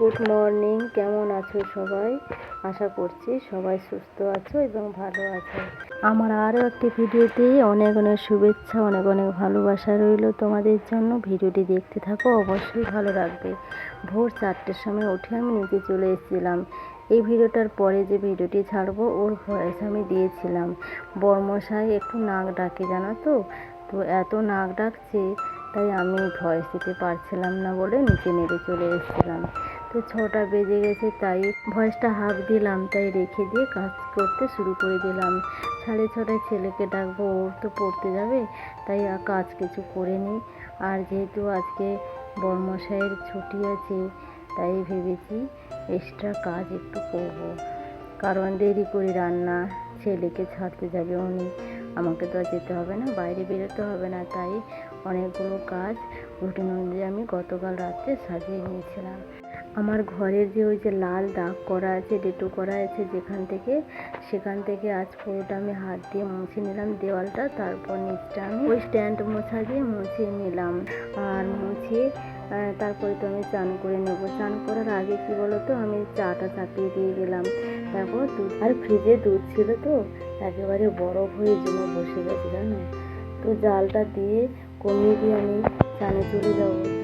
Good morning, কেমন আছো সবাই? আশা করছি সবাই সুস্থ আছো এবং ভালো আছো। আমার আরও একটি ভিডিওতে অনেক অনেক শুভেচ্ছা, অনেক অনেক ভালোবাসা রইল তোমাদের জন্য। ভিডিওটি দেখতে থাকো, অবশ্যই ভালো লাগবে। ভোর চারটের সময় উঠে আমি নিচে চলে এসেছিলাম। এই ভিডিওটার পরে যে ভিডিওটি ছাড়বো, ওর ভয়েস আমি দিয়েছিলাম। বর্মশাই একটু নাক ডাকে, জানো তো? তো এত নাক ডাকছে, তাই আমি ভয়েস দিতে পারছিলাম না বলে নিচে নেমে চলে এসেছিলাম। তো ছটা বেজে গেছে, তাই ভয়েসটা হাফ দিলাম, তাই রেখে দিয়ে কাজ করতে শুরু করে দিলাম। সাড়ে ছটায় ছেলেকে ডাকবো, ওর তো পড়তে যাবে, তাই কাজ কিছু করে নিই আর যেহেতু আজকে বর্মশাইয়ের ছুটি আছে, তাই ভেবেছি এক্সট্রা কাজ একটু করব। কারণ দেরি করে রান্না ছেলেকে ছাড়তে যাবে উনি। আমাকে তো আর যেতে হবে না, বাইরে বেরোতে হবে না, তাই অনেকগুলো কাজ রুটিন অনুযায়ী আমি গতকাল রাত্রে সাজিয়ে নিয়েছিলাম। আমার ঘরের যে ওই যে লাল দাগ করা আছে ডেটু করা আছে যেখান থেকে সেখান থেকে আজ পুরোটা আমি হাত দিয়ে মুছে নিলাম দেওয়ালটা তারপর নিচটা আমি ওই স্ট্যান্ড মোছা দিয়ে মুছিয়ে নিলাম। আর আহ, তারপরে তো আমি চান করে নেব। চান করার আগে কি বলো তো আমি চাটা চাপিয়ে দিয়ে গেলাম। তারপর দুধ আর ফ্রিজে দুধ ছিল তো একেবারে বরফ হয়ে জমে বসে গেছে জানো? তো জালটা দিয়ে কমিয়ে দিয়ে আমি চানে চলে যাব।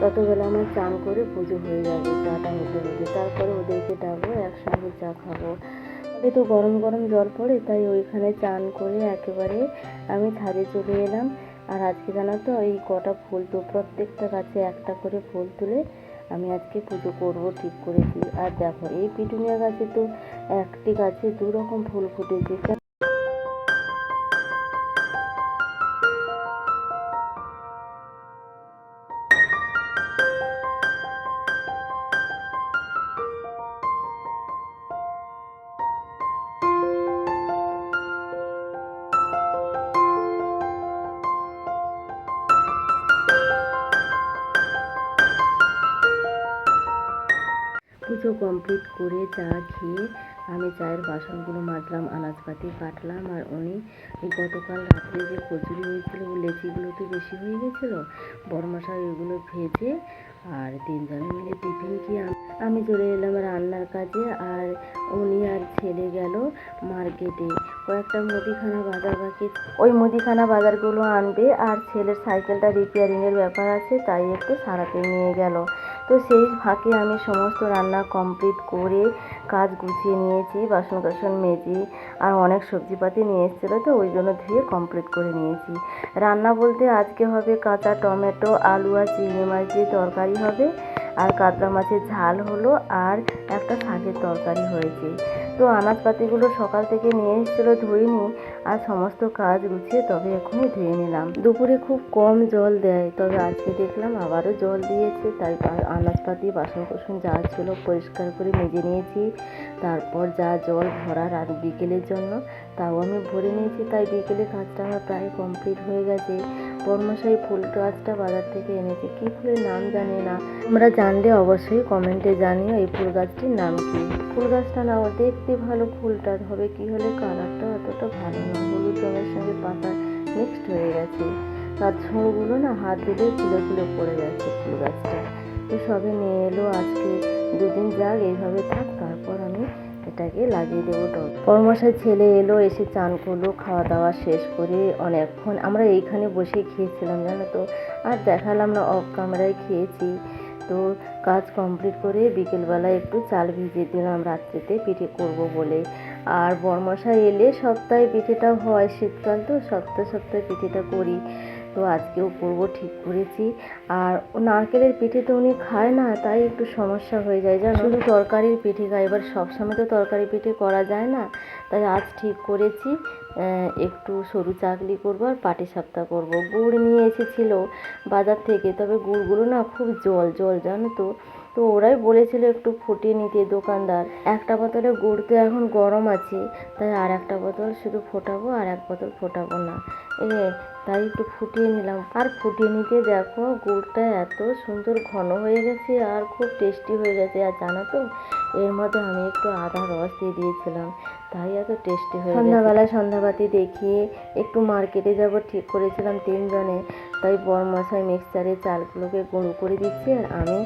ততবেলা আমার চান করে পুজো হয়ে যাবে, চাটা হতে হতে তারপরে ওদেরকে ডাকবো, একসঙ্গে চা খাব। আগে তো গরম গরম জল পড়ে, তাই ওইখানে চান করে একেবারে আমি ছাদে চলে এলাম। আর আজকে জানো তো, এই কটা ফুল তো প্রত্যেকটা গাছে একটা করে ফুল তুলে আমি আজকে পুজো করব ঠিক করেছি আর দেখো, এই পিটুনিয়া গাছে তো একটি গাছে দু রকম ফুল ফুটেছে। পুজো কমপ্লিট করে চা খেয়ে আমি চায়ের বাসনগুলো মাজলাম, আনাজপাতি কাটলাম আর উনি গতকাল রাত্রে যে কচুরি হয়েছিল লেচিগুলো তো বেশি হয়ে গেছিল বড়মশাই ওইগুলো ভেজে আর তিনজনে মিলে টিফিন খেয়ে আমি চলে এলাম রান্নার কাজে আর উনি আর ছেলে গেল মার্কেটে। কয়েকটা মুদিখানা বাজার বাকি ওই মুদিখানা বাজারগুলো আনবে আর ছেলের সাইকেলটা রিপেয়ারিংয়ের ব্যাপার আছে, তাই একটু সারাতে নিয়ে গেল। তো সেই ফাঁকে আমি সমস্ত রান্না কমপ্লিট করে কাজ গুছিয়ে নিয়েছি বাসন কাসন মেজে আর অনেক সবজিপাতি নিয়ে এসেছিল তো ওই জন্য ধুয়ে কমপ্লিট করে নিয়েছি। রান্না বলতে আজকে হবে কাঁচা টমেটো, আলু আর চিংড়ি মাছ দিয়ে তরকারি হবে। আর কাতলা মাছের ঝাল হলো আর একটা শাকের তরকারি হয়েছে। তো আনাজপাতিগুলো সকাল থেকে নিয়ে এসেছিল ধুইনি আর সমস্ত কাজ গুছিয়ে তবে এখনই ধুয়ে নিলাম। দুপুরে খুব কম জল দেয়, তবে আজকে দেখলাম আবারও জল দিয়েছে, তাই আনাজপাতি বাসন কুসন যা ছিল পরিষ্কার করে মেজে নিয়েছি। তারপর যা জল ভরার আর বিকেলের জন্য তাও আমি ভরে নিয়েছি, তাই বিকেলে কাজটা আমার প্রায় কমপ্লিট হয়ে গেছে। বর্মশাই ফুল গাছটা বাজার থেকে এনেছে। কী ফুলের নাম জানি না। তোমরা জানলে অবশ্যই কমেন্টে জানিও এই ফুল গাছটির নাম কি। ফুল গাছটা নাও দেখতে ভালো ফুলটা হবে কি হলে কালারটা অতটা ভালো না। হলুদ রঙের সঙ্গে পাতা মিক্সড হয়ে গেছে। তার ঝোঁগুলো না, হাত দিলে ফুলে ফুলে পড়ে যাচ্ছে ফুল গাছটা। তো সবে নিয়ে এলো আজকে। দুদিন যাক, এইভাবে থাক, তারপর আমি এটাকে লাগিয়ে দেবো টব পরমশাই ছেলে এলো, এসে চান করল খাওয়া দাওয়া শেষ করে অনেকক্ষণ আমরা এইখানে বসে খেয়েছিলাম, জানো তো? আর দেখালাম না অফ ক্যামেরায় খেয়েছি। তো কাজ কমপ্লিট করে বিকেলবেলা একটু চাল ভিজিয়ে দিলাম, রাত্রিতে পিঠে করব বলে। আর বরমশাই এলে সপ্তাহে পিঠেটা হয় শীতকাল, তো সপ্তাহে সপ্তাহে পিঠেটা করি। তো আজকেও করব ঠিক করেছি। আর ও নারকেলের পিঠে তো উনি খায় না তাই একটু সমস্যা হয়ে যায়। জানো? শুধু তরকারির পিঠে খায় এবার সবসময় তো তরকারি পিঠে করা যায় না। তাই আজ ঠিক করেছি। একটু সরু চাকলি করব আর পাটি সাপ্তাহ করব। গুড় নিয়ে এসেছিল বাজার থেকে তবে গুড়গুলো না খুব জল জল জানো তো? তো ওরাই বলেছিল একটু ফুটিয়ে নিতে দোকানদার। একটা বোতলে গুড় তো এখন গরম আছে, তাই আর একটা বোতল শুধু ফোটাবো আর এক বোতল ফোটাবো না। এ, তাই একটু ফুটিয়ে নিলাম। আর ফুটিয়ে নিতে দেখো, গুড়টা এত সুন্দর ঘন হয়ে গেছে আর খুব টেস্টি হয়ে গেছে। আর জানো তো, এর মধ্যে আমি একটু আদা রস দিয়ে দিয়েছিলাম, তাই এত টেস্টি হয়ে সন্ধ্যাবেলা সন্ধ্যাবাতি দেখিয়ে একটু মার্কেটে যাব, ঠিক করেছিলাম তিনজনে, তাই বরমশাই মিক্সচারে চালগুলোকে গুঁড়ো করে দিচ্ছে আর আমি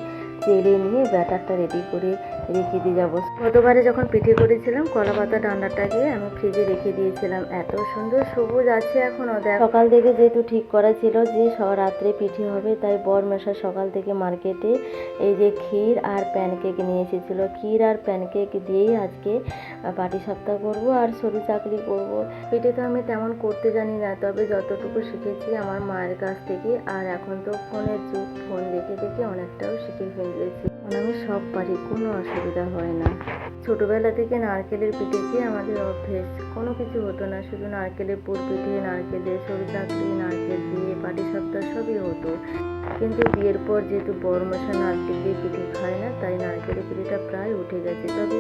চেলে নিয়ে ব্যাটারটা রেডি করে রেখে দিয়ে যাব। গতবারে যখন পিঠে করেছিলাম কলা পাতা ডান্ডাটাকে আমি ফ্রিজে রেখে দিয়েছিলাম। এত সুন্দর সবুজ আছে এখনও দেখ। সকাল থেকে যেহেতু ঠিক করা ছিল যে রাত্রে পিঠে হবে, তাই বরমশাই সকাল থেকে মার্কেটে এই যে ক্ষীর আর প্যানকেক নিয়ে এসেছিল। ক্ষীর আর প্যানকেক দিয়েই আজকে পাটি সপ্তাহ করব আর সরু চাকরি করব। পিঠে তো আমি তেমন করতে জানি না, তবে যতটুকু শিখেছি আমার মায়ের কাছ থেকে, আর এখন তো ফোনের যুগ, ফোন দেখে দেখে অনেকটাও শিখে ফেলেছি এখন আমি সব পারি, কোনো অসুবিধা হয় না। ছোটোবেলা থেকে নারকেলের পিঠে খেয়ে আমাদের অভ্যেস? কোনো কিছু হতো না, শুধু নারকেলের পুর পিঠে, নারকেলের সরু চাকরি নারকেল দিয়ে পাটি সপ্তাহ সবই হতো। কিন্তু বিয়ের পর যেহেতু বড় মশা নারকেল দিয়ে পিঠে খায় না, তাই নারকেলের পিঠেটা প্রায় উঠে গেছে। তবে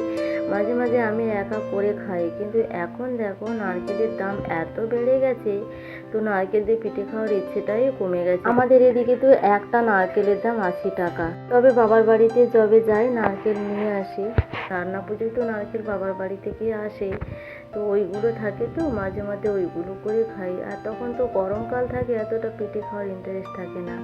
মাঝে মাঝে আমি একা করে খাই, কিন্তু এখন দেখো নারকেলের দাম এত বেড়ে গেছে তো নারকেল দিয়ে পিঠে খাওয়ার ইচ্ছেটাই কমে গেছে। আমাদের এদিকে তো একটা নারকেলের দাম আশি টাকা। তবে বাবার বাড়িতে যবে যাই নারকেল নিয়ে আসি। রান্না পুজোয় তো নারকেল বাবার বাড়ি থেকে আসে। তো ওইগুলো থাকে তো, মাঝে মাঝে ওইগুলো করে খাই। আর তখন তো গরমকাল থাকে, এতটা পিঠে খাওয়ার ইন্টারেস্ট থাকে না।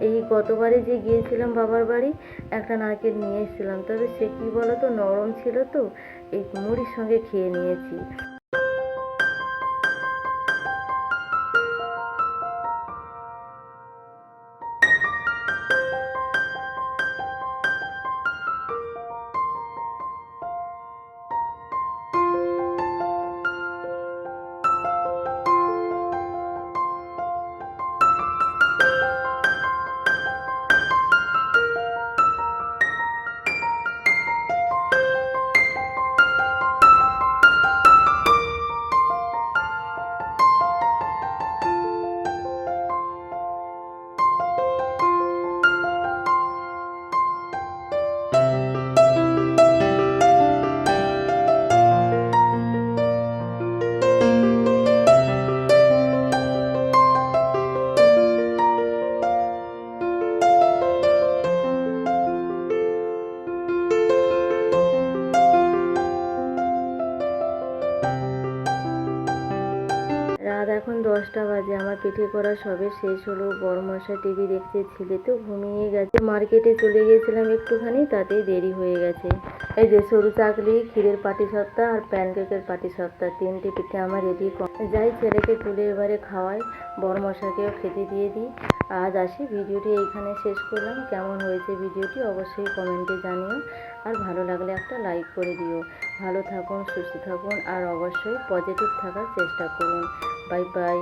এই গতবারে যে গিয়েছিলাম বাবার বাড়ি, একটা নারকেল নিয়ে এসেছিলাম। তবে সে কী বলো তো নরম ছিল তো, এই মুড়ির সঙ্গে খেয়ে নিয়েছি। দশটা বাজে, আমার পিঠে করা সবে শেষ হলো। বড় মশা টিভি দেখছে ছেলে তো ঘুমিয়ে গেছে। মার্কেটে চলে গিয়েছিলাম একটুখানি, তাতেই দেরি হয়ে গেছে। এই যে সরু চাকলি, ক্ষীরের পাটি সপ্তাহ আর প্যানকেকের পাটি সপ্তাহ তিনটে পিঠে আমার রেডি কম যাই ছেলেকে তুলে এবারে খাওয়াই বড় মশাকেও খেতে দিয়ে দিই। আজ আসি, ভিডিওটি এইখানে শেষ করলাম। কেমন হয়েছে ভিডিওটি অবশ্যই কমেন্টে জানিও। আর ভালো লাগলে একটা লাইক করে দিও। ভালো থাকুন, সুস্থ থাকুন, আর অবশ্যই পজিটিভ থাকার চেষ্টা করুন। Bye bye